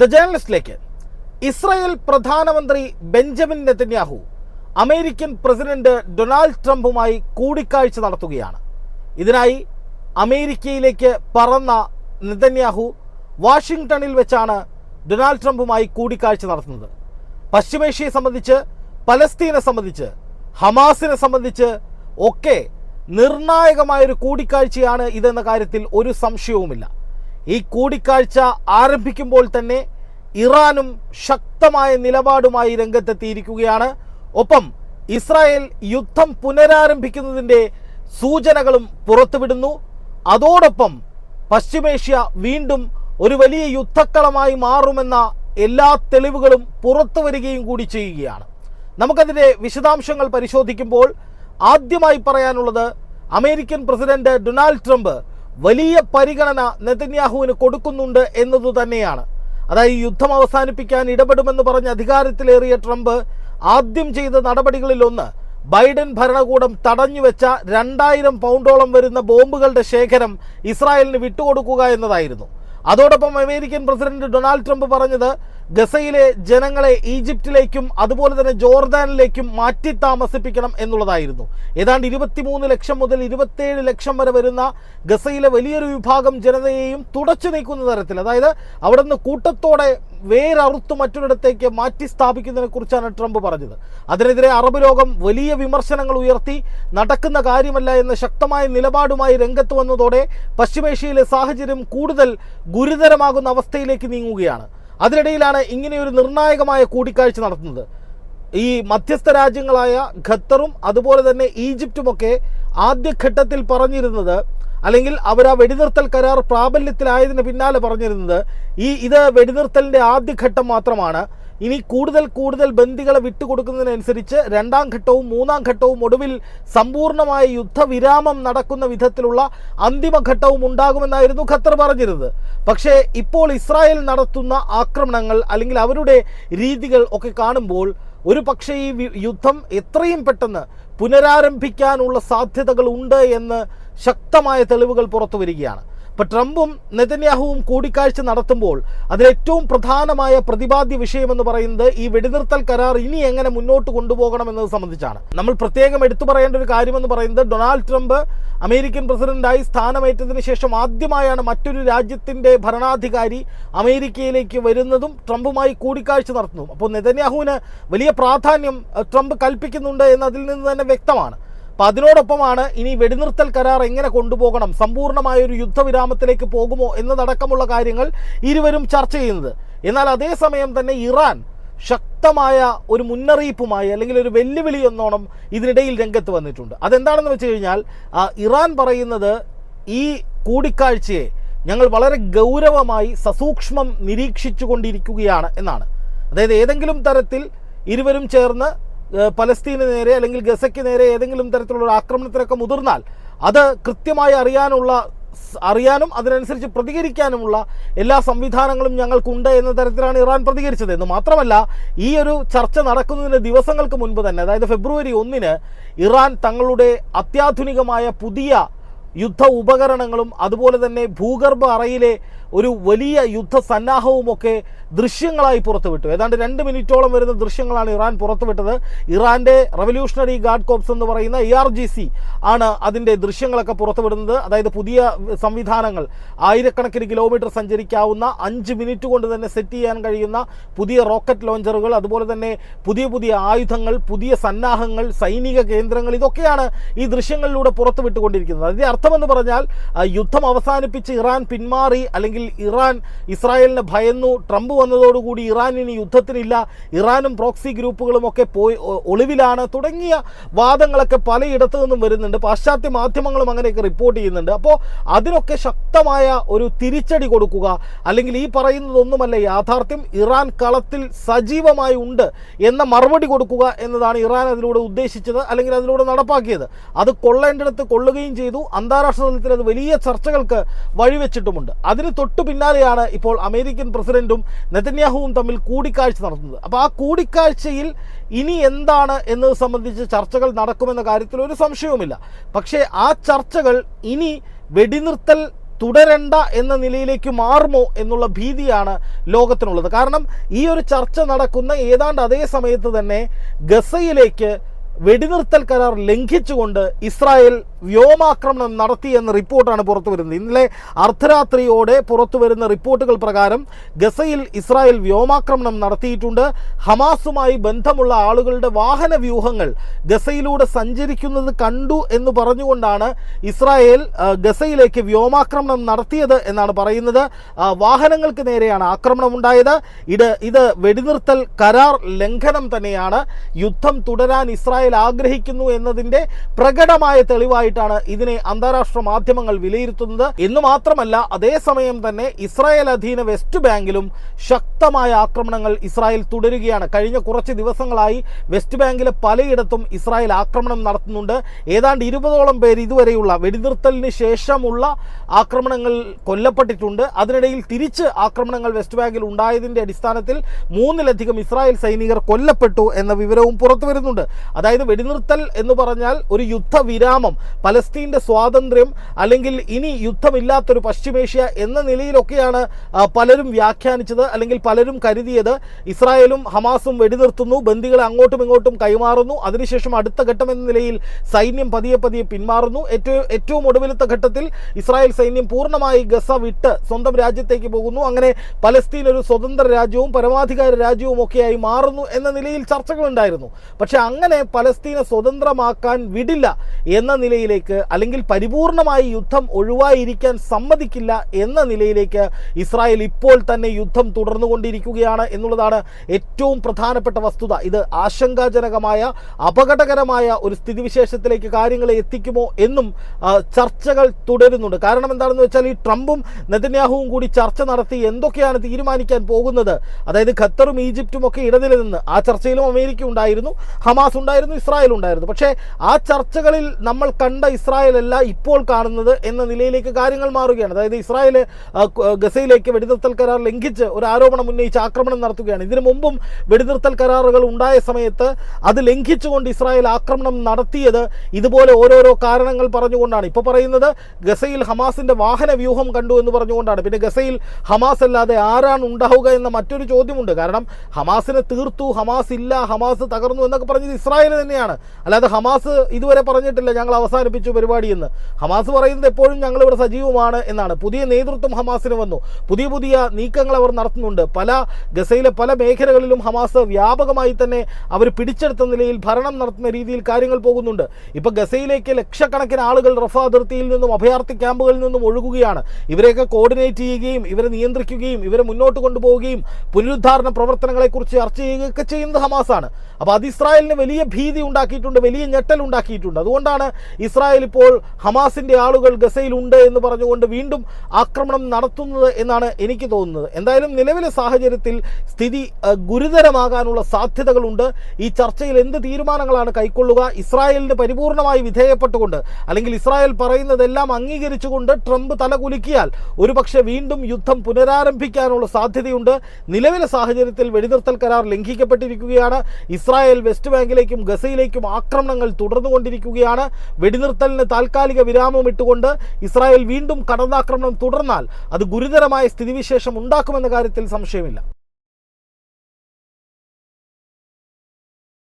The ജേർണലിസ്റ്റിലേക്ക് Israel പ്രധാനമന്ത്രി Benjamin Netanyahu American president Donald ട്രംപുമായി കൂടിക്കാഴ്ച നടത്തുകയാണ്. ഇതിനായി അമേരിക്കയിലേക്ക് പറന്ന നെതന്യാഹു വാഷിംഗ്ടണിൽ വെച്ചാണ് ഡൊണാൾഡ് ട്രംപുമായി കൂടിക്കാഴ്ച നടത്തുന്നത്. പശ്ചിമേഷ്യയെ സംബന്ധിച്ച് പലസ്തീനെ സംബന്ധിച്ച് ഹമാസിനെ സംബന്ധിച്ച് ഒക്കെ നിർണായകമായൊരു കൂടിക്കാഴ്ചയാണ് ഇതെന്ന കാര്യത്തിൽ ഒരു സംശയവുമില്ല. ഈ കൂടിക്കാഴ്ച ആരംഭിക്കുമ്പോൾ തന്നെ ഇറാനും ശക്തമായ നിലപാടുമായി രംഗത്തെത്തിയിരിക്കുകയാണ്. ഒപ്പം ഇസ്രായേൽ യുദ്ധം പുനരാരംഭിക്കുന്നതിന്റെ സൂചനകളും പുറത്തുവിടുന്നു. അതോടൊപ്പം പശ്ചിമേഷ്യ വീണ്ടും ഒരു വലിയ യുദ്ധക്കളമായി മാറുമെന്ന എല്ലാ തെളിവുകളും പുറത്തു വരികയും കൂടി ചെയ്യുകയാണ്. നമുക്കതിന്റെ വിശദാംശങ്ങൾ പരിശോധിക്കുമ്പോൾ ആദ്യമായി പറയാനുള്ളത് അമേരിക്കൻ പ്രസിഡന്റ് ഡൊണാൾഡ് ട്രംപ് വലിയ പരിഗണന നെതന്യാഹുവിന് കൊടുക്കുന്നുണ്ട് എന്നതു തന്നെയാണ്. അതായത് യുദ്ധം അവസാനിപ്പിക്കാൻ ഇടപെടുമെന്ന് പറഞ്ഞ് അധികാരത്തിലേറിയ ട്രംപ് ആദ്യം ചെയ്ത നടപടികളിലൊന്ന് ബൈഡൻ ഭരണകൂടം തടഞ്ഞു വെച്ച രണ്ടായിരം പൗണ്ടോളം വരുന്ന ബോംബുകളുടെ ശേഖരം ഇസ്രായേലിന് വിട്ടുകൊടുക്കുക എന്നതായിരുന്നു. അതോടൊപ്പം അമേരിക്കൻ പ്രസിഡന്റ് ഡൊണാൾഡ് ട്രംപ് പറഞ്ഞത് ഗസയിലെ ജനങ്ങളെ ഈജിപ്തിലേക്കും അതുപോലെ തന്നെ ജോർദാനിലേക്കും മാറ്റി താമസിപ്പിക്കണം എന്നുള്ളതായിരുന്നു. ഏതാണ്ട് ഇരുപത്തിമൂന്ന് ലക്ഷം മുതൽ ഇരുപത്തേഴ് ലക്ഷം വരെ വരുന്ന ഗസയിലെ വലിയൊരു വിഭാഗം ജനതയെയും തുടച്ചു നീക്കുന്ന തരത്തിൽ അതായത് അവിടെ നിന്ന് കൂട്ടത്തോടെ വേരറുത്ത് മറ്റൊരിടത്തേക്ക് മാറ്റി സ്ഥാപിക്കുന്നതിനെ കുറിച്ചാണ് ട്രംപ് പറഞ്ഞത്. അതിനെതിരെ അറബ് ലോകം വലിയ വിമർശനങ്ങൾ ഉയർത്തി നടക്കുന്ന കാര്യമല്ല എന്ന ശക്തമായ നിലപാടുമായി രംഗത്ത് വന്നതോടെ പശ്ചിമേഷ്യയിലെ സാഹചര്യം കൂടുതൽ ഗുരുതരമാകുന്ന അവസ്ഥയിലേക്ക് നീങ്ങുകയാണ്. അതിനിടയിലാണ് ഇങ്ങനെയൊരു നിർണായകമായ കൂടിക്കാഴ്ച നടത്തുന്നത്. ഈ മധ്യസ്ഥ രാജ്യങ്ങളായ ഖത്തറും അതുപോലെ തന്നെ ഈജിപ്തുമൊക്കെ ആദ്യഘട്ടത്തിൽ പറഞ്ഞിരുന്നത് അല്ലെങ്കിൽ അവർ ആ വെടിനിർത്തൽ കരാർ പ്രാബല്യത്തിലായതിന് പിന്നാലെ പറഞ്ഞിരുന്നത് ഈ ഇത് വെടിനിർത്തലിന്റെ ആദ്യഘട്ടം മാത്രമാണ്. ഇനി കൂടുതൽ കൂടുതൽ ബന്ദികളെ വിട്ടുകൊടുക്കുന്നതിനനുസരിച്ച് രണ്ടാം ഘട്ടവും മൂന്നാം ഘട്ടവും ഒടുവിൽ സമ്പൂർണമായ യുദ്ധവിരാമം നടക്കുന്ന വിധത്തിലുള്ള അന്തിമഘട്ടവും ഉണ്ടാകുമെന്നായിരുന്നു ഖത്തർ പറഞ്ഞിരുന്നത്. പക്ഷേ ഇപ്പോൾ ഇസ്രായേൽ നടത്തുന്ന ആക്രമണങ്ങൾ അല്ലെങ്കിൽ അവരുടെ രീതികൾ ഒക്കെ കാണുമ്പോൾ ഒരു പക്ഷേ ഈ യുദ്ധം എത്രയും പെട്ടെന്ന് പുനരാരംഭിക്കാനുള്ള സാധ്യതകൾ ഉണ്ട് എന്ന് ശക്തമായ തെളിവുകൾ പുറത്തു വരികയാണ്. ഇപ്പോൾ ട്രംപും നെതന്യാഹുവും കൂടിക്കാഴ്ച നടത്തുമ്പോൾ അതിലേറ്റവും പ്രധാനമായ പ്രതിപാദ്യ വിഷയമെന്ന് പറയുന്നത് ഈ വെടിനിർത്തൽ കരാർ ഇനി എങ്ങനെ മുന്നോട്ട് കൊണ്ടുപോകണം എന്നത് സംബന്ധിച്ചാണ്. നമ്മൾ പ്രത്യേകം എടുത്തു പറയേണ്ട ഒരു കാര്യമെന്ന് പറയുന്നത് ഡൊണാൾഡ് ട്രംപ് അമേരിക്കൻ പ്രസിഡന്റായി സ്ഥാനമേറ്റതിന് ശേഷം ആദ്യമായാണ് മറ്റൊരു രാജ്യത്തിന്റെ ഭരണാധികാരി അമേരിക്കയിലേക്ക് വരുന്നതും ട്രംപുമായി കൂടിക്കാഴ്ച നടത്തുന്നതും. അപ്പോൾ നെതന്യാഹുവിന് വലിയ പ്രാധാന്യം ട്രംപ് കൽപ്പിക്കുന്നുണ്ട് എന്നതിൽ നിന്ന് തന്നെ വ്യക്തമാണ്. അപ്പം അതിനോടൊപ്പമാണ് ഇനി വെടിനിർത്തൽ കരാർ എങ്ങനെ കൊണ്ടുപോകണം? സമ്പൂർണമായ ഒരു യുദ്ധവിരാമത്തിലേക്ക് പോകുമോ എന്നതടക്കമുള്ള കാര്യങ്ങൾ ഇരുവരും ചർച്ച ചെയ്യുന്നത്. എന്നാൽ അതേസമയം തന്നെ ഇറാൻ ശക്തമായ ഒരു മുന്നറിയിപ്പുമായി അല്ലെങ്കിൽ ഒരു വെല്ലുവിളി എന്നോണം ഇതിനിടയിൽ രംഗത്ത് വന്നിട്ടുണ്ട്. അതെന്താണെന്ന് വെച്ച് കഴിഞ്ഞാൽ ഇറാൻ പറയുന്നത് ഈ കൂടിക്കാഴ്ചയെ ഞങ്ങൾ വളരെ ഗൗരവമായി സസൂക്ഷ്മം നിരീക്ഷിച്ചു കൊണ്ടിരിക്കുകയാണ് എന്നാണ്. അതായത് ഏതെങ്കിലും തരത്തിൽ ഇരുവരും ചേർന്ന് പലസ്തീന് നേരെ അല്ലെങ്കിൽ ഗസയ്ക്ക് നേരെ ഏതെങ്കിലും തരത്തിലുള്ള ആക്രമണത്തിനൊക്കെ മുതിർന്നാൽ അത് കൃത്യമായി അറിയാനുള്ള അറിയാനും അതിനനുസരിച്ച് പ്രതികരിക്കാനുമുള്ള എല്ലാ സംവിധാനങ്ങളും ഞങ്ങൾക്കുണ്ട് എന്ന തരത്തിലാണ് ഇറാൻ പ്രതികരിച്ചത്. എന്ന് മാത്രമല്ല ഈ ഒരു ചർച്ച നടക്കുന്നതിന് ദിവസങ്ങൾക്ക് മുൻപ് തന്നെ അതായത് ഫെബ്രുവരി ഒന്നിന് ഇറാൻ തങ്ങളുടെ അത്യാധുനികമായ പുതിയ യുദ്ധ ഉപകരണങ്ങളും അതുപോലെ തന്നെ ഭൂഗർഭ അറയിലെ ഒരു വലിയ യുദ്ധ സന്നാഹവുമൊക്കെ ദൃശ്യങ്ങളായി പുറത്തുവിട്ടു. ഏതാണ്ട് രണ്ട് മിനിറ്റോളം വരുന്ന ദൃശ്യങ്ങളാണ് ഇറാൻ പുറത്തുവിട്ടത്. ഇറാന്റെ റവല്യൂഷണറി ഗാർഡ് കോപ്സ് എന്ന് പറയുന്ന ഇ ആർ ജി സി ആണ് അതിന്റെ ദൃശ്യങ്ങളൊക്കെ പുറത്തുവിടുന്നത്. അതായത് പുതിയ സംവിധാനങ്ങൾ ആയിരക്കണക്കിന് കിലോമീറ്റർ സഞ്ചരിക്കാവുന്ന അഞ്ച് മിനിറ്റ് കൊണ്ട് തന്നെ സെറ്റ് ചെയ്യാൻ കഴിയുന്ന പുതിയ റോക്കറ്റ് ലോഞ്ചറുകൾ അതുപോലെ തന്നെ പുതിയ പുതിയ ആയുധങ്ങൾ പുതിയ സന്നാഹങ്ങൾ സൈനിക കേന്ദ്രങ്ങൾ ഇതൊക്കെയാണ് ഈ ദൃശ്യങ്ങളിലൂടെ പുറത്തുവിട്ടുകൊണ്ടിരിക്കുന്നത്. അതിന്റെ അർത്ഥമെന്ന് പറഞ്ഞാൽ യുദ്ധം അവസാനിപ്പിച്ച് ഇറാൻ പിന്മാറി അല്ലെങ്കിൽ ഇറാൻ ഇസ്രായേലിനെ ഭയന്നു. ട്രംപ് വന്നതോടുകൂടി ഇറാൻ ഇനി യുദ്ധത്തിനില്ല. ഇറാനും പ്രോക്സി ഗ്രൂപ്പുകളും ഒക്കെ പോയി ഒളിവിലാണ്. തുടങ്ങിയ വാദങ്ങളൊക്കെ പലയിടത്തു നിന്നും വരുന്നുണ്ട്. പാശ്ചാത്യ മാധ്യമങ്ങളും അങ്ങനെയൊക്കെ റിപ്പോർട്ട് ചെയ്യുന്നുണ്ട്. അപ്പോൾ അതിനൊക്കെ ശക്തമായ ഒരു തിരിച്ചടി കൊടുക്കുക അല്ലെങ്കിൽ ഈ പറയുന്നതൊന്നുമല്ല യാഥാർത്ഥ്യം ഇറാൻ കളത്തിൽ സജീവമായി ഉണ്ട് എന്ന മറുപടി കൊടുക്കുക എന്നതാണ് ഇറാൻ അതിലൂടെ ഉദ്ദേശിച്ചത് അല്ലെങ്കിൽ അതിലൂടെ നടപ്പാക്കിയത്. അത് കൊള്ളേണ്ടിടത്ത് കൊള്ളുകയും ചെയ്തു. അന്താരാഷ്ട്ര തലത്തിൽ അത് വലിയ ചർച്ചകൾക്ക് വഴിവെച്ചിട്ടുമുണ്ട്. അതിന് തൊട്ടു പിന്നാലെയാണ് ഇപ്പോൾ അമേരിക്കൻ പ്രസിഡന്റും നെതന്യാഹുവും തമ്മിൽ കൂടിക്കാഴ്ച നടത്തുന്നത്. അപ്പോൾ ആ കൂടിക്കാഴ്ചയിൽ ഇനി എന്താണ് എന്നത് സംബന്ധിച്ച് ചർച്ചകൾ നടക്കുമെന്ന കാര്യത്തിൽ ഒരു സംശയവുമില്ല. പക്ഷേ ആ ചർച്ചകൾ ഇനി വെടിനിർത്തൽ തുടരണ്ട എന്ന നിലയിലേക്ക് മാറുമോ എന്നുള്ള ഭീതിയാണ് ലോകത്തിനുള്ളത്. കാരണം ഈ ഒരു ചർച്ച നടക്കുന്ന ഏതാണ്ട് അതേ സമയത്ത് തന്നെ ഗസയിലേക്ക് വെടിനിർത്തൽ കരാർ ലംഘിച്ചുകൊണ്ട് ഇസ്രായേൽ വ്യോമാക്രമണം നടത്തിയെന്ന റിപ്പോർട്ടാണ് പുറത്തു വരുന്നത്. ഇന്നലെ അർദ്ധരാത്രിയോടെ പുറത്തു വരുന്ന റിപ്പോർട്ടുകൾ പ്രകാരം ഗസയിൽ ഇസ്രായേൽ വ്യോമാക്രമണം നടത്തിയിട്ടുണ്ട്. ഹമാസുമായി ബന്ധമുള്ള ആളുകളുടെ വാഹന വ്യൂഹങ്ങൾ ഗസയിലൂടെ സഞ്ചരിക്കുന്നത് കണ്ടു എന്ന് പറഞ്ഞുകൊണ്ടാണ് ഇസ്രായേൽ ഗസയിലേക്ക് വ്യോമാക്രമണം നടത്തിയത് എന്നാണ് പറയുന്നത്. വാഹനങ്ങൾക്ക് നേരെയാണ് ആക്രമണം ഉണ്ടായത്. ഇത് ഇത് വെടിനിർത്തൽ കരാർ ലംഘനം തന്നെയാണ്. യുദ്ധം തുടരാൻ ഇസ്രായേൽ ആഗ്രഹിക്കുന്നു എന്നതിന്റെ പ്രകടമായ തെളിവായിട്ടാണ് ഇതിനെ അന്താരാഷ്ട്ര മാധ്യമങ്ങൾ വിലയിരുത്തുന്നത്. എന്ന് മാത്രമല്ല അതേസമയം തന്നെ ഇസ്രായേൽ അധീന വെസ്റ്റ് ബാങ്കിലും ശക്തമായ ആക്രമണങ്ങൾ ഇസ്രായേൽ തുടരുകയാണ്. കഴിഞ്ഞ കുറച്ച് ദിവസങ്ങളായി വെസ്റ്റ് ബാങ്കിലെ പലയിടത്തും ഇസ്രായേൽ ആക്രമണം നടത്തുന്നുണ്ട്. ഏതാണ്ട് ഇരുപതോളം പേർ ഇതുവരെയുള്ള വെടിനിർത്തലിന് ശേഷമുള്ള ആക്രമണങ്ങൾ കൊല്ലപ്പെട്ടിട്ടുണ്ട്. അതിനിടയിൽ തിരിച്ച് ആക്രമണങ്ങൾ വെസ്റ്റ് ബാങ്കിൽ ഉണ്ടായതിന്റെ അടിസ്ഥാനത്തിൽ മൂന്നിലധികം ഇസ്രായേൽ സൈനികർ കൊല്ലപ്പെട്ടു എന്ന വിവരവും പുറത്തു വരുന്നുണ്ട് അതായത് വെടിനിർത്തൽ എന്ന് പറഞ്ഞാൽ ഒരു യുദ്ധവിരാമം. പലസ്തീന്റെ സ്വാതന്ത്ര്യം അല്ലെങ്കിൽ ഇനി യുദ്ധമില്ലാത്തൊരു പശ്ചിമേഷ്യ എന്ന നിലയിലൊക്കെയാണ് പലരും വ്യാഖ്യാനിച്ചത് അല്ലെങ്കിൽ പലരും കരുതിയത്. ഇസ്രായേലും ഹമാസും വെടിനിർത്തുന്നു ബന്ദികളെ അങ്ങോട്ടും ഇങ്ങോട്ടും കൈമാറുന്നു. അതിനുശേഷം അടുത്ത ഘട്ടം എന്ന നിലയിൽ സൈന്യം പതിയെ പതിയെ പിന്മാറുന്നു. ഏറ്റവും ഏറ്റവും ഒടുവിലത്തെ ഘട്ടത്തിൽ ഇസ്രായേൽ സൈന്യം പൂർണമായി ഗസ വിട്ട് സ്വന്തം രാജ്യത്തേക്ക് പോകുന്നു. അങ്ങനെ പലസ്തീൻ ഒരു സ്വതന്ത്ര രാജ്യവും പരമാധികാര രാജ്യവും ഒക്കെയായി മാറുന്നു എന്ന നിലയിൽ ചർച്ചകളുണ്ടായിരുന്നു. പക്ഷേ അങ്ങനെ പലസ്തീനെ സ്വതന്ത്രമാക്കാൻ വിടില്ല എന്ന നിലയിലേക്ക് അല്ലെങ്കിൽ പരിപൂർണമായി യുദ്ധം ഒഴിവായിരിക്കാൻ സമ്മതിക്കില്ല എന്ന നിലയിലേക്ക് ഇസ്രായേൽ ഇപ്പോൾ തന്നെ യുദ്ധം തുടർന്നുകൊണ്ടിരിക്കുകയാണ് എന്നുള്ളതാണ് ഏറ്റവും പ്രധാനപ്പെട്ട വസ്തുത. ഇത് ആശങ്കാജനകമായ അപകടകരമായ ഒരു സ്ഥിതിവിശേഷത്തിലേക്ക് കാര്യങ്ങളെ എത്തിക്കുമോ എന്നും ചർച്ചകൾ തുടരുന്നുണ്ട്. കാരണം എന്താണെന്ന് വെച്ചാൽ ഈ ട്രംപും നെതന്യാഹുവും കൂടി ചർച്ച നടത്തി എന്തൊക്കെയാണ് തീരുമാനിക്കാൻ പോകുന്നത്? അതായത് ഖത്തറും ഈജിപ്തും ഒക്കെ ഇടനിലനിന്ന് ആ ചർച്ചയിലും അമേരിക്ക ഉണ്ടായിരുന്നു ഹമാസ് ഉണ്ടായിരുന്നു ഇസ്രായേൽ ഉണ്ടായിരുന്നു. പക്ഷേ ആ ചർച്ചകളിൽ നമ്മൾ കണ്ട ഇസ്രായേൽ അല്ല ഇപ്പോൾ കാണുന്നത് എന്ന നിലയിലേക്ക് കാര്യങ്ങൾ മാറുകയാണ്. അതായത് ഇസ്രായേൽ ഗസയിലേക്ക് വെടിനിർത്തൽ കരാർ ലംഘിച്ച് ഒരു ആരോപണം ഉന്നയിച്ച് ആക്രമണം നടത്തുകയാണ്. ഇതിനു മുമ്പും വെടിനിർത്തൽ കരാറുകൾ ഉണ്ടായ സമയത്ത് അത് ലംഘിച്ചുകൊണ്ട് ഇസ്രായേൽ ആക്രമണം നടത്തിയത് ഇതുപോലെ ഓരോരോ കാരണങ്ങൾ പറഞ്ഞുകൊണ്ടാണ്. ഇപ്പോൾ പറയുന്നത് ഗസയിൽ ഹമാസിന്റെ വാഹന വ്യൂഹം കണ്ടു എന്ന് പറഞ്ഞുകൊണ്ടാണ്. പിന്നെ ഗസയിൽ ഹമാസ് അല്ലാതെ ആരാണ് ഉണ്ടാവുക എന്ന മറ്റൊരു ചോദ്യമുണ്ട്. കാരണം ഹമാസിനെ തീർത്തു ഹമാസ് ഇല്ല ഹമാസ് തകർന്നു എന്നൊക്കെ പറഞ്ഞത് ഇസ്രായേൽ തന്നെയാണ്. അല്ലാതെ ഹമാസ് ഇതുവരെ പറഞ്ഞിട്ടില്ല ഞങ്ങൾ അവസാനിപ്പിച്ചു പരിപാടി എന്ന്. ഹമാസ് പറയുന്നത് എപ്പോഴും ഞങ്ങൾ ഇവിടെ സജീവമാണ് എന്നാണ്. പുതിയ നേതൃത്വം ഹമാസിന് വന്നു. പുതിയ പുതിയ നീക്കങ്ങൾ അവർ നടത്തുന്നുണ്ട്. പല ഗസയിലെ പല മേഖലകളിലും ഹമാസ് വ്യാപകമായി തന്നെ അവർ പിടിച്ചെടുത്ത നിലയിൽ ഭരണം നടത്തുന്ന രീതിയിൽ കാര്യങ്ങൾ പോകുന്നുണ്ട്. ഇപ്പൊ ഗസയിലേക്ക് ലക്ഷക്കണക്കിന് ആളുകൾ റഫ അതിർത്തിയിൽ നിന്നും അഭയാർത്ഥി ക്യാമ്പുകളിൽ നിന്നും ഒഴുകുകയാണ്. ഇവരെയൊക്കെ കോർഡിനേറ്റ് ചെയ്യുകയും ഇവരെ നിയന്ത്രിക്കുകയും ഇവരെ മുന്നോട്ട് കൊണ്ടുപോവുകയും പുനരുദ്ധാരണ പ്രവർത്തനങ്ങളെക്കുറിച്ച് ചർച്ച ചെയ്യുകയൊക്കെ ചെയ്യുന്നത് ഹമാസാണ്. അപ്പോൾ അത് ഇസ്രായേലിന് വലിയ ഭീതി ഉണ്ടാക്കിയിട്ടുണ്ട് വലിയ ഞെട്ടൽ ഉണ്ടാക്കിയിട്ടുണ്ട്. അതുകൊണ്ടാണ് ഇസ്രായേൽ ഇപ്പോൾ ഹമാസിന്റെ ആളുകൾ ഗസയിലുണ്ട് എന്ന് പറഞ്ഞുകൊണ്ട് വീണ്ടും ആക്രമണം നടത്തുന്നത് എന്നാണ് എനിക്ക് തോന്നുന്നത്. എന്തായാലും നിലവിലെ സാഹചര്യത്തിൽ സ്ഥിതി ഗുരുതരമാകാനുള്ള സാധ്യതകളുണ്ട്. ഈ ചർച്ചയിൽ എന്ത് തീരുമാനങ്ങളാണ് കൈക്കൊള്ളുക? ഇസ്രായേലിന് പരിപൂർണമായി വിധേയപ്പെട്ടുകൊണ്ട് അല്ലെങ്കിൽ ഇസ്രായേൽ പറയുന്നതെല്ലാം അംഗീകരിച്ചുകൊണ്ട് ട്രംപ് തലകുലുക്കിയാൽ ഒരുപക്ഷെ വീണ്ടും യുദ്ധം പുനരാരംഭിക്കാനുള്ള സാധ്യതയുണ്ട്. നിലവിലെ സാഹചര്യത്തിൽ വെടിനിർത്തൽ കരാർ ലംഘിക്കപ്പെട്ടിരിക്കുകയാണ്. ഇസ്രായേൽ വെസ്റ്റ് ബാങ്കിലേക്കും ഗസയിലേക്കും ആക്രമണങ്ങൾ തുടർന്നുകൊണ്ടിരിക്കുകയാണ്. വെടിനിർത്തലിന് താൽക്കാലിക വിരാമം ഇട്ടുകൊണ്ട് ഇസ്രായേൽ വീണ്ടും കടന്നാക്രമണം തുടർന്നാൽ അത് ഗുരുതരമായ സ്ഥിതിവിശേഷം ഉണ്ടാക്കുമെന്ന കാര്യത്തിൽ സംശയമില്ല.